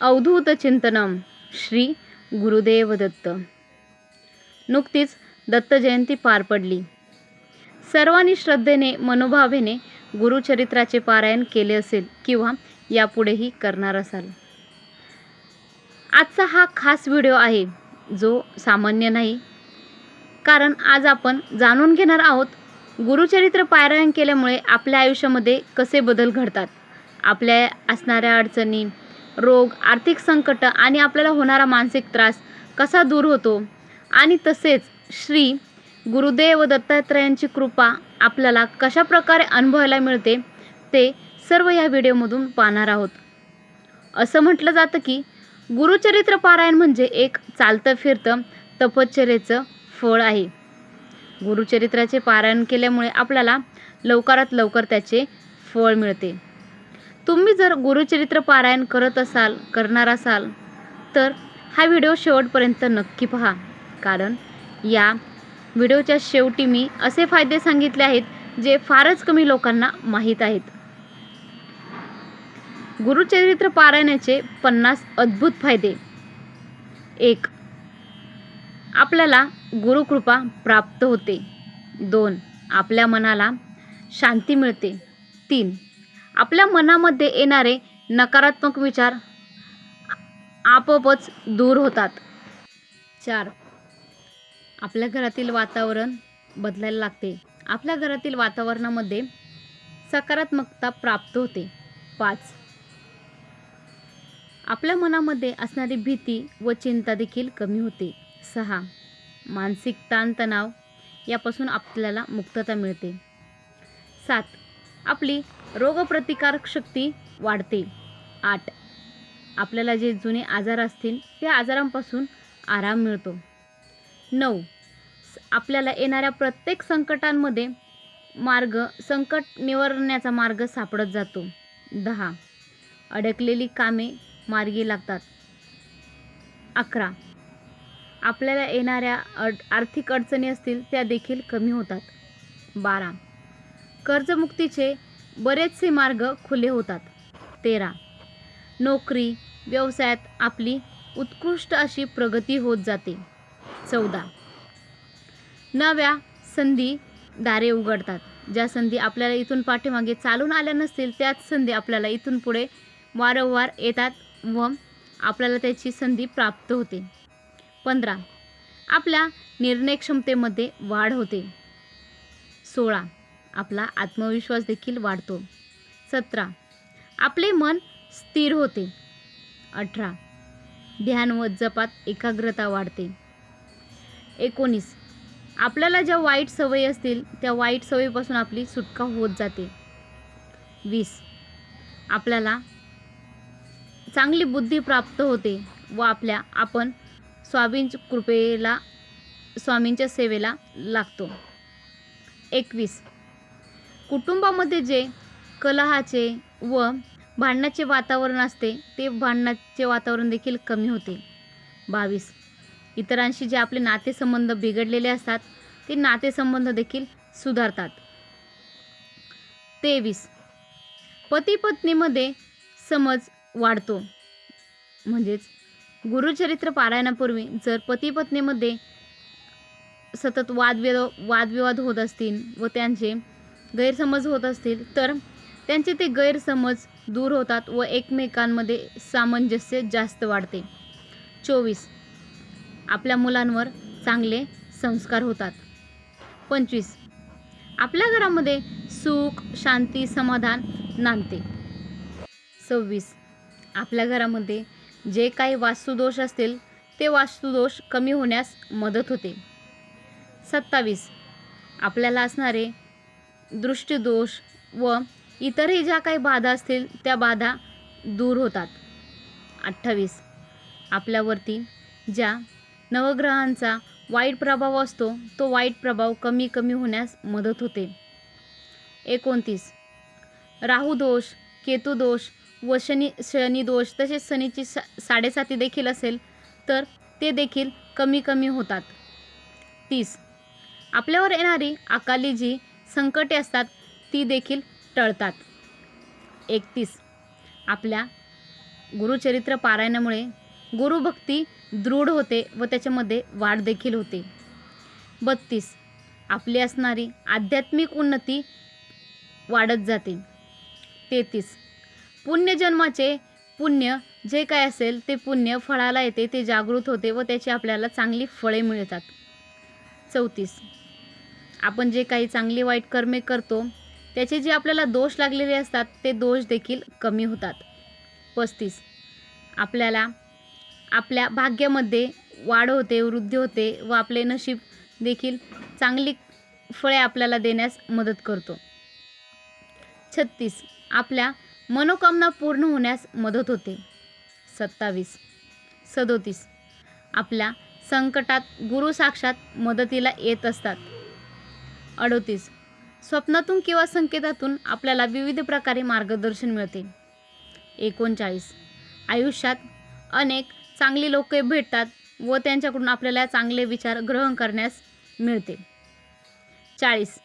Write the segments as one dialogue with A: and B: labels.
A: अवधूत चिंतनम श्री गुरुदेव दत्त नुकतीच दत्त जयंती पार पडली. सर्वांनी श्रद्धेने मनोभावेने गुरुचरित्राचे पारायण केले असेल किंवा यापुढेही करणार असाल. आजचा हा खास व्हिडिओ आहे जो सामान्य नाही. कारण आज आपण जाणून घेणार आहोत गुरुचरित्र पारायण केल्यामुळे आपल्या आयुष्यामध्ये कसे बदल घडतात आपल्या असणाऱ्या अडचणी रोग आर्थिक संकट आणि आपल्याला होणारा मानसिक त्रास कसा दूर होतो? आणि तसेच श्री गुरुदेव दत्तात्रयांची कृपा आपल्याला कशा प्रकारे अनुभवायला मिळते ते सर्व या व्हिडिओमधून पाहणार आहोत. असं म्हटलं जातं की गुरुचरित्र पारायण म्हणजे एक चालतं फिरतं तपश्चर्येचं फळ आहे. गुरुचरित्राचे पारायण केल्यामुळे आपल्याला लवकरात लवकर त्याचे फळ मिळते. तुम्ही जर गुरुचरित्र पारायण करत असाल करणार असाल तर हा व्हिडिओ शेवटपर्यंत नक्की पहा. कारण या व्हिडिओच्या शेवटी मी असे फायदे सांगितले आहेत जे फारच कमी लोकांना माहीत आहेत. गुरुचरित्र पारायणाचे पन्नास अद्भुत फायदे. एक आपल्याला गुरुकृपा प्राप्त होते. दोन आपल्या मनाला शांती मिळते. तीन आपल्या मनामध्ये येणारे नकारात्मक विचार आपोआपच दूर होतात. चार. आपल्या घरातील वातावरण बदलायला लागते. आपल्या घरातील वातावरणामध्ये सकारात्मकता प्राप्त होते. पाच. आपल्या मनामध्ये असणारी भीती व चिंता देखील कमी होते. सहा. मानसिक ताणतणाव यापासून आपल्याला मुक्तता मिळते. सात. आपली रोगप्रतिकारक शक्ती वाढते. आठ. आपल्याला जे जुने आजार असतील त्या आजारांपासून आराम मिळतो. नऊ. आपल्याला येणाऱ्या प्रत्येक संकटांमध्ये मार्ग संकट निवारण्याचा मार्ग सापडत जातो. दहा. अडकलेली कामे मार्गी लागतात. अकरा. आपल्याला येणाऱ्या अड आर्थिक अडचणी असतील त्या देखील कमी होतात. बारा. कर्जमुक्तीचे बरेचसे मार्ग खुले होतात. तेरा. नोकरी व्यवसायात आपली उत्कृष्ट अशी प्रगती होत जाते. चौदा. नव्या संधी दारे उघडतात. ज्या संधी आपल्याला इथून पाठीमागे चालून आल्या नसतील त्याच संधी आपल्याला इथून पुढे वारंवार येतात व आपल्याला त्याची संधी प्राप्त होते. पंधरा. आपल्या निर्णय क्षमतेमध्ये वाढ होते. सोळा. आपला आत्मविश्वास देखील वाढतो. सतरा. आपले मन स्थिर होते. अठरा. ध्यान व जपात एकाग्रता वाढते. एकोणीस. आपल्याला ज्या वाईट सवयी असतील त्या वाईट सवयीपासून आपली सुटका होत जाते. वीस. आपल्याला चांगली बुद्धी प्राप्त होते व आपल्या आपण स्वामींच्या कृपेला स्वामींच्या सेवेला लागतो. एकवीस. कुटुंबामध्ये जे कलहाचे व भांडणाचे वातावरण असते ते भांडणाचे वातावरण देखील कमी होते. बावीस. इतरांशी जे आपले नातेसंबंध बिघडलेले असतात ते नातेसंबंध देखील सुधारतात. तेवीस. पती पत्नीमध्ये समज वाढतो. म्हणजेच गुरुचरित्र पारायणापूर्वी जर पती पत्नीमध्ये सतत वादविवाद वादविवाद होत असतील व त्यांचे गैरसमज होत असतील तर त्यांचे ते गैरसमज दूर होतात व एकमेकांमध्ये सामंजस्य जास्त वाढते. चोवीस. आपल्या मुलांवर चांगले संस्कार होतात. पंचवीस. आपल्या घरामध्ये सुख शांती समाधान नांदते. सव्वीस. आपल्या घरामध्ये जे काही वास्तुदोष असतील ते वास्तुदोष कमी होण्यास मदत होते. सत्तावीस. आपल्याला असणारे दृष्टिदोष व इतरही ज्या काही बाधा असतील त्या बाधा दूर होतात. अठ्ठावीस. आपल्यावरती ज्या नवग्रहांचा वाईट प्रभाव असतो तो वाईट प्रभाव कमी कमी होण्यास मदत होते. एकोणतीस. राहुदोष केतुदोष व शनी शनिदोष तसेच शनीची सा साडेसाती देखील असेल तर ते देखील कमी कमी होतात. तीस. आपल्यावर येणारी अकाली जी संकटे असतात ती देखील टळतात. एकतीस. आपल्या गुरुचरित्र पारायणामुळे गुरुभक्ती दृढ होते व त्याच्यामध्ये वाढ देखील होते. बत्तीस. आपली असणारी आध्यात्मिक उन्नती वाढत जाते. तेहतीस. पुण्यजन्माचे पुण्य जे काय असेल ते पुण्य फळाला येते ते जागृत होते व त्याची आपल्याला चांगली फळे मिळतात. चौतीस. आपण जे काही चांगली वाईट कर्मे करतो त्याचे जे आपल्याला दोष लागलेले असतात ते दोष देखील कमी होतात. पस्तीस. आपल्याला आपल्या भाग्यामध्ये वाढ होते वृद्धी होते व आपले नशीब देखील चांगली फळे आपल्याला देण्यास मदत करतो. छत्तीस. आपल्या मनोकामना पूर्ण होण्यास मदत होते. सत्तावीस. सदोतीस. आपल्या संकटात गुरु साक्षात मदतीला येत असतात. अडोतीस. स्वप्नातून किंवा संकेतातून आपल्याला विविध प्रकारे मार्गदर्शन मिळते. एकोणचाळीस. आयुष्यात अनेक चांगली लोक भेटतात व त्यांच्याकडून आपल्याला चांगले विचार ग्रहण करण्यास मिळते. चाळीस.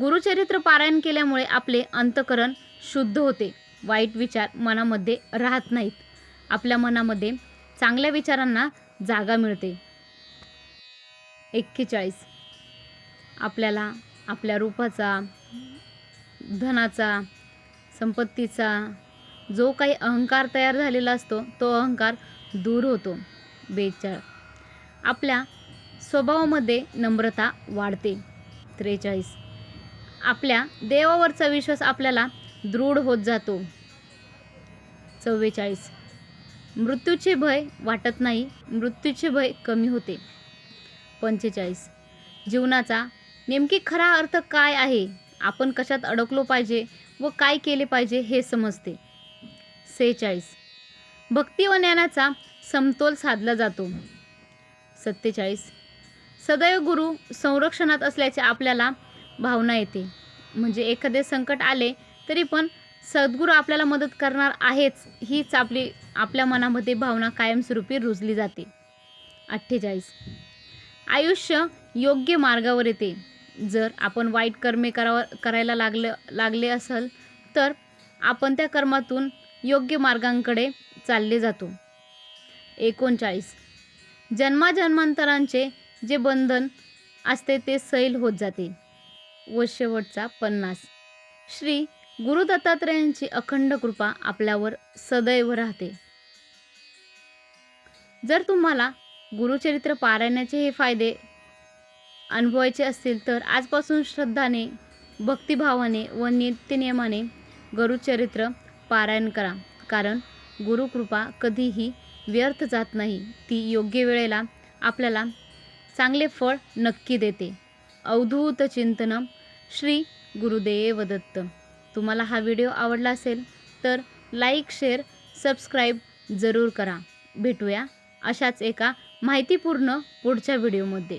A: गुरुचरित्र पारायण केल्यामुळे आपले अंतकरण शुद्ध होते. वाईट विचार मनामध्ये राहत नाहीत. आपल्या मनामध्ये चांगल्या विचारांना जागा मिळते. एक्केचाळीस. आपल्याला आपल्या रूपाचा धनाचा संपत्तीचा जो काही अहंकार तयार झालेला असतो तो अहंकार दूर होतो बेचाळ. आपल्या स्वभावामध्ये नम्रता वाढते. त्रेचाळीस. आपल्या देवावरचा विश्वास आपल्याला दृढ होत जातो. चव्वेचाळीस. मृत्यूचे भय वाटत नाही मृत्यूचे भय कमी होते. पंचेचाळीस. जीवनाचा नेमकी खरा अर्थ काय आहे? आपण कशात अडकलो पाहिजे व काय केले पाहिजे हे समजते. सेहेचाळीस. भक्ती व ज्ञानाचा समतोल साधला जातो. सत्तेचाळीस. सदैव गुरु संरक्षणात असल्याचे आपल्याला भावना येते. म्हणजे एखादे संकट आले तरी पण सद्गुरू आपल्याला मदत करणार आहेच हीच आपली आपल्या मनामध्ये भावना कायमस्वरूपी रुजली जाते. अठ्ठेचाळीस. आयुष्य योग्य मार्गावर येते. जर आपण वाईट कर्मे करावं करायला लागलं लागले असेल तर आपण त्या कर्मातून योग्य मार्गांकडे चालले जातो. एकोणचाळीस. जन्माजन्मांतरांचे जे बंधन असते ते सैल होत जाते. व शेवटचा पन्नास. श्री गुरु दत्तात्रयांची अखंड कृपा आपल्यावर सदैव राहते. जर तुम्हाला गुरुचरित्र पारायणाचे हे फायदे अनुभवायचे असतील तर आजपासून श्रद्धाने भक्तिभावाने व नित्यनियमाने गुरुचरित्र पारायण करा. कारण गुरुकृपा कधीही व्यर्थ जात नाही. ती योग्य वेळेला आपल्याला चांगले फळ नक्की देते. अवधूत चिंतन श्री गुरुदेव दत्त तुम्हाला हा व्हिडिओ आवडला असेल तर लाईक शेअर सबस्क्राईब जरूर करा. भेटूया अशाच एका माहितीपूर्ण पुढच्या व्हिडिओमध्ये.